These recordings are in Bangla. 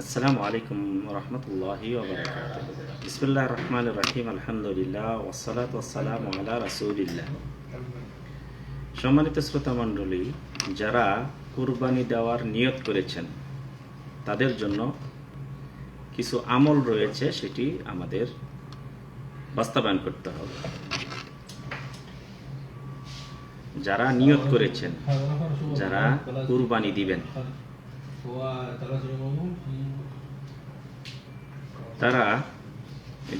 আসসালামু আলাইকুম রহমতুল্লাহি বিসমুল্লাহ রহমান রাহিম। আলহামদুলিল্লাহ ওসালাত ওসালাম আলা রাসুলিল্লাহ। সম্মানিত শ্রোতা মণ্ডলী, যারা কুরবানি দেওয়ার নিয়ত করেছেন, তাদের জন্য কিছু আমল রয়েছে, সেটি আমাদের বাস্তবায়ন করতে হবে। যারা নিয়ত করেছেন, যারা কুরবানি দিবেন তারা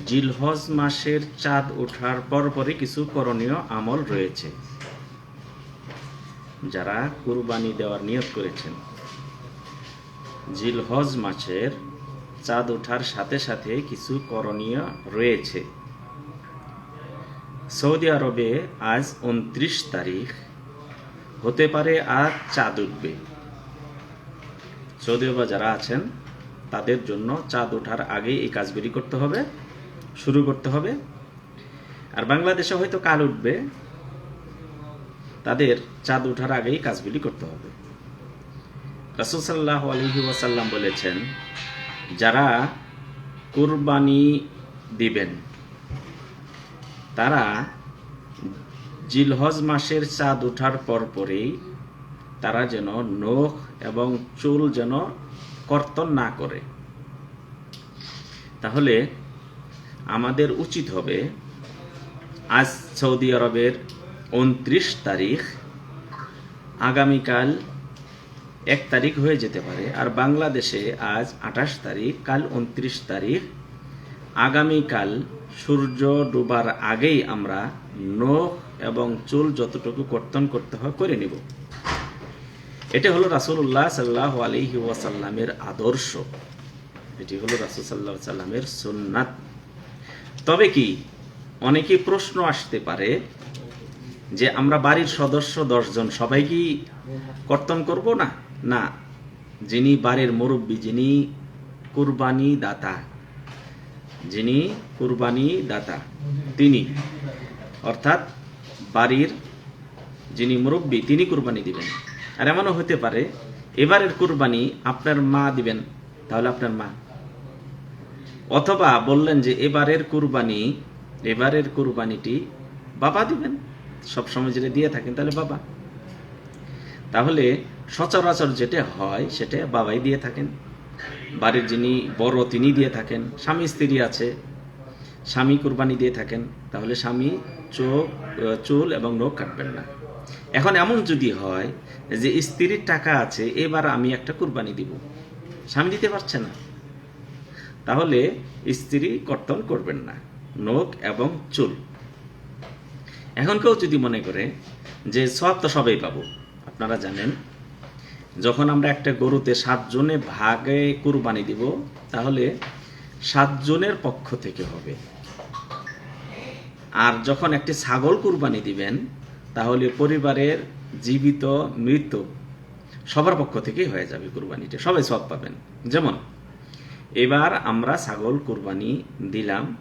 জিলহজ মাসের চাঁদ ওঠার পরপরই কিছু করণীয় আমল রয়েছে, যারা কুরবানি দেওয়ার নিয়োগ করেছেন। জিলহজ মাসের চাঁদ ওঠার সাথে সাথে কিছু করণীয় রয়েছে। সৌদি আরবে আজ উনত্রিশ তারিখ, হতে পারে আজ চাঁদ উঠবে। সৌদি আরবে যারা আছেন, তাদের জন্য চাঁদ ওঠার আগেই এই কাজগুলি করতে হবে, শুরু করতে হবে। আর বাংলাদেশে হয়তো কাল উঠবে, তাদের চাঁদ ওঠার আগেই কাজগুলি করতে হবে। রাসুল সাল্লাহ আলহি ওয়াসাল্লাম বলেছেন, যারা কুরবানি দিবেন, তারা জিলহজ মাসের চাঁদ ওঠার পর পরেই তারা যেন নখ এবং চুল যেন কর্তন না করে। তাহলে আমাদের উচিত হবে আজ সৌদি আরবের উনত্রিশ তারিখ, আগামীকাল এক তারিখ হয়ে যেতে পারে আর বাংলাদেশে আজ আঠাশ তারিখ, কাল উনত্রিশ তারিখ। আগামীকাল সূর্য ডুবার আগেই আমরা নখ এবং চুল যতটুকু কর্তন করতে হয় করে নিব। এটা হলো রাসুল্লাহ সাল্লাহ আলহি ওয়াসাল্লামের আদর্শ। এটি হলো রাসুল সাল্লাহ সাল্লামের সুন্নাত। তবে কি, অনেকে প্রশ্ন আসতে পারে যে আমরা বাড়ির সদস্য দশজন, সবাই কি কর্তন করব না? না, যিনি বাড়ির মুরব্বী, যিনি কুরবানি দাতা, যিনি কুরবানি দাতা, তিনি। অর্থাৎ বাড়ির যিনি মুরব্বী, তিনি কুরবানি দিবেন। আর এমনও হতে পারে, এবারের কুরবানি আপনার মা দিবেন, তাহলে আপনার মা। অথবা বললেন যে এবারের কুরবানি, এবারের কুরবানিটি বাবা দিবেন, সবসময় যেটা দিয়ে থাকেন তাহলে বাবা। তাহলে সচরাচর যেটা হয়, সেটা বাবাই দিয়ে থাকেন। বাড়ির যিনি বড় তিনি দিয়ে থাকেন। স্বামী, স্ত্রী আছে, স্বামী কুরবানি দিয়ে থাকেন, তাহলে স্বামী চোখ চুল এবং নখ কাটবেন না। এখন এমন যদি হয় যে স্ত্রীর টাকা আছে, এবার আমি একটা কুরবানি দিব। স্বামী দিতে পারছে না। তাহলে স্ত্রী কর্তন করবেন না, নখ এবং চুল। এখন কেউ যদি মনে করে যে সব তো সবাই পাবো, আপনারা জানেন, যখন আমরা একটা গরুতে সাতজনে ভাগে কুরবানি দিব, তাহলে সাতজনের পক্ষ থেকে হবে। আর যখন একটি ছাগল কুরবানি দিবেন তাহলে পরিবারের জীবিত মৃত সবার পক্ষ থেকেই হয়ে যাবে কুরবানিটা। সবাই সব পাবেন। যেমন, এবার আমরা ছাগল কুরবানি দিলাম।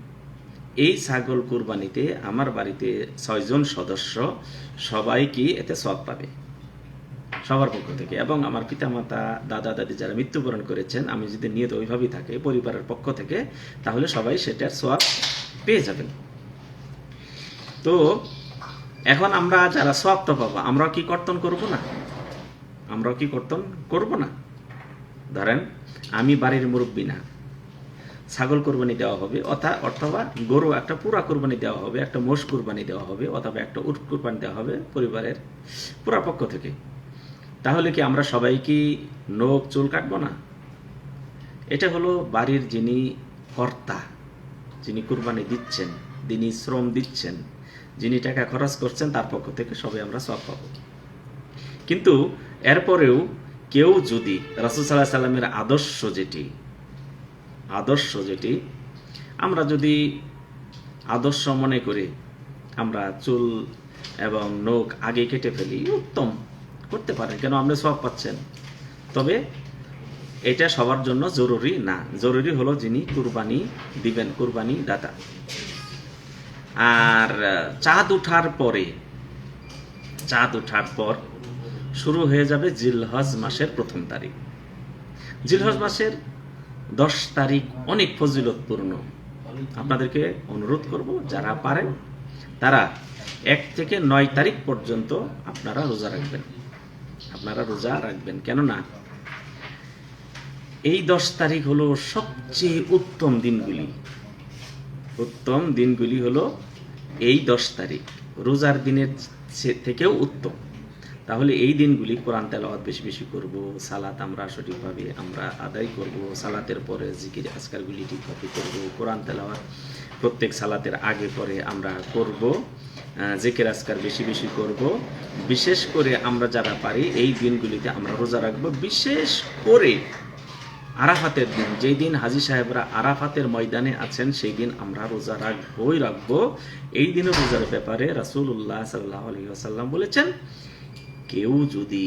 এই ছাগল কুরবানিতে আমার বাড়িতে ছয়জন সদস্য, সবাই কি এতে সব পাবে? সবার পক্ষ থেকে। এবং আমার পিতামাতা, দাদা, দাদি যারা মৃত্যুবরণ করেছেন, আমি যদি নিয়ত ওইভাবেই থাকে, পরিবারের পক্ষ থেকে, তাহলে সবাই সেটার সোয়াব পেয়ে যাবেন। তো এখন আমরা যারা সোয়াবটা পাবো আমরা কি কর্তন করব না? আমরা কি কর্তন করব না? ধরেন, আমি বাড়ির মুরব্বী না। ছাগল কোরবানি দেওয়া হবে, অথা- অথবা গরু একটা পুরা কোরবানি দেওয়া হবে, একটা মোষ কোরবানি দেওয়া হবে, অথবা একটা উট কোরবানি দেওয়া হবে পরিবারের পুরা পক্ষ থেকে। তাহলে কি আমরা সবাই কি নখ, চুল কাটবো না? এটা হলো বাড়ির যিনি কর্তা, যিনি কুরবানি দিচ্ছেন, যিনি শ্রম দিচ্ছেন যিনি টাকা খরচ করছেন, তার পক্ষ থেকে সবাই আমরা সব পাব। কিন্তু এরপরেও কেউ যদি রাসুল সাল্লাহ সাল্লামের আদর্শ যেটি আদর্শ যেটি, আমরা যদি আদর্শ মনে করে, আমরা চুল এবং নখ আগে কেটে ফেলি, উত্তম, করতে পারেন। কেন? আপনি সব পাচ্ছেন। তবে এটা সবার জন্য জরুরি না। জরুরি হলো যিনি কুরবানি দিবেন, কুরবানি দাতা। আর চাঁদ উঠার পরে, চাঁদ উঠার পর শুরু হয়ে যাবে জিলহজ মাসের প্রথম তারিখ। জিলহজ মাসের দশ তারিখ অনেক ফজিলতপূর্ণ আপনাদেরকে অনুরোধ করব, যারা পারেন, তারা এক থেকে নয় তারিখ পর্যন্ত আপনারা রোজা রাখবেন। আপনারা রোজা রাখবেন। কেননা, এই দশ তারিখ হলো সবচেয়ে উত্তম দিনগুলি। উত্তম দিনগুলি হলো এই দশ তারিখ, রোজার দিনের থেকেও উত্তম। তাহলে এই দিনগুলি কোরআন তেলাওয়াত বেশি বেশি করব, সালাত আমরা সঠিকভাবে আমরা আদায় করব, সালাতের পরে জিকির আজকারগুলি ঠিকভাবে করব, কোরআন তেলাওয়াত প্রত্যেক সালাতের আগে পরে আমরা করব জিকির আজকার বেশি বেশি করব। বিশেষ করে আমরা যারা পারি, এই দিনগুলিতে আমরা রোজা রাখব, বিশেষ করে আরাফাতের দিন। যেই দিন হাজি সাহেবরা আরাফাতের ময়দানে আছেন, সেই দিন আমরা রোজা রাখবই, রাখব। এই দিনও রোজার ব্যাপারে রাসূলুল্লাহ সাল্লাহ আলাইহি ওয়াসাল্লাম বলেছেন, কেউ যদি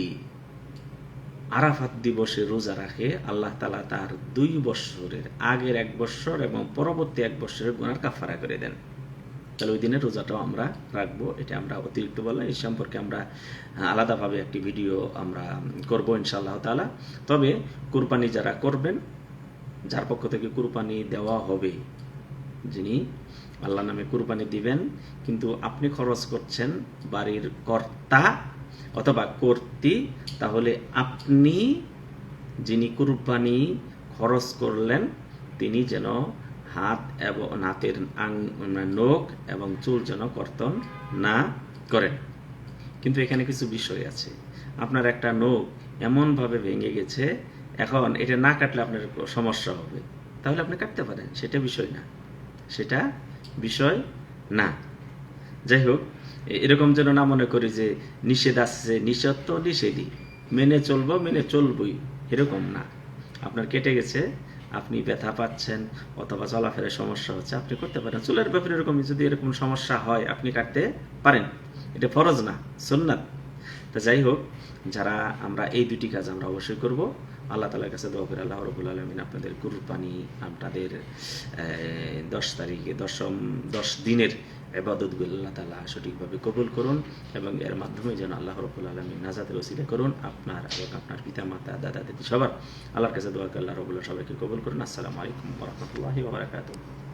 আরাফাত দিবসে রোজা রাখে, আল্লাহ তালা তার দুই বৎসরের আগের এক বৎসর এবং পরবর্তী এক বৎসরের গুণার কাফারা করে দেন। তাহলে ওই দিনের রোজাটাও আমরা রাখব, এটা আমরা অতিরিক্ত বললাম এই সম্পর্কে আমরা আলাদাভাবে একটি ভিডিও আমরা করব ইনশাআল্লাহ তাআলা। তবে কুরবানি যারা করবেন, যার পক্ষ থেকে কুরবানি দেওয়া হবে, যিনি আল্লাহ নামে কুরবানি দিবেন, কিন্তু আপনি খরচ করছেন বাড়ির কর্তা অথবা কর্তি, তাহলে আপনি যিনি কুরবানি খরচ করলেন, তিনি যেন হাত এবং নাতের আং নখ এবং চুল যেন কর্তন না করেন কিন্তু এখানে কিছু বিষয় আছে। আপনার একটা নখ এমনভাবে ভেঙে গেছে, এখন এটা না কাটলে আপনার সমস্যা হবে। তাহলে আপনি কাটতে পারেন, সেটা বিষয় না। সেটা বিষয় না। যাই হোক এরকম যেন না মনে করি যে নিষেধ আসছে নিষেধ তো নিষেধই। মেনে চলবো, মেনে চলবই, এরকম না। আপনার কেটে গেছে আপনি ব্যথা পাচ্ছেন অথবা চলাফেরার সমস্যা হচ্ছে, আপনি করতে পারেন। চুলের ব্যাপারে এরকম যদি এরকম সমস্যা হয়, আপনি কাটতে পারেন। এটা ফরজ না, সুন্নাত। তা যাই হোক, যারা আমরা এই দুটি কাজ আমরা অবশ্যই করব। আল্লাহ তালার কাছে দোয়া করে আল্লাহ রবুল আলমিন আপনাদের কুরবানি, আপনাদের দশ তারিখে, দশম, দশ দিনের এবাদতগুলো আল্লাহ তালা সঠিকভাবে কবুল করুন এবং এর মাধ্যমে যেন আল্লাহ রবুল আলমী নাজাদের ওসিলে করুন আপনার এবং আপনার পিতা মাতা দাদা দিদি সবার। আল্লাহর কাছে দোয়া আল্লাহ রবুল্লাহ সবাইকে কবুল করুন। আসসালামু আলাইকুম রহমতুল্লাহি ওবরাকাতুহ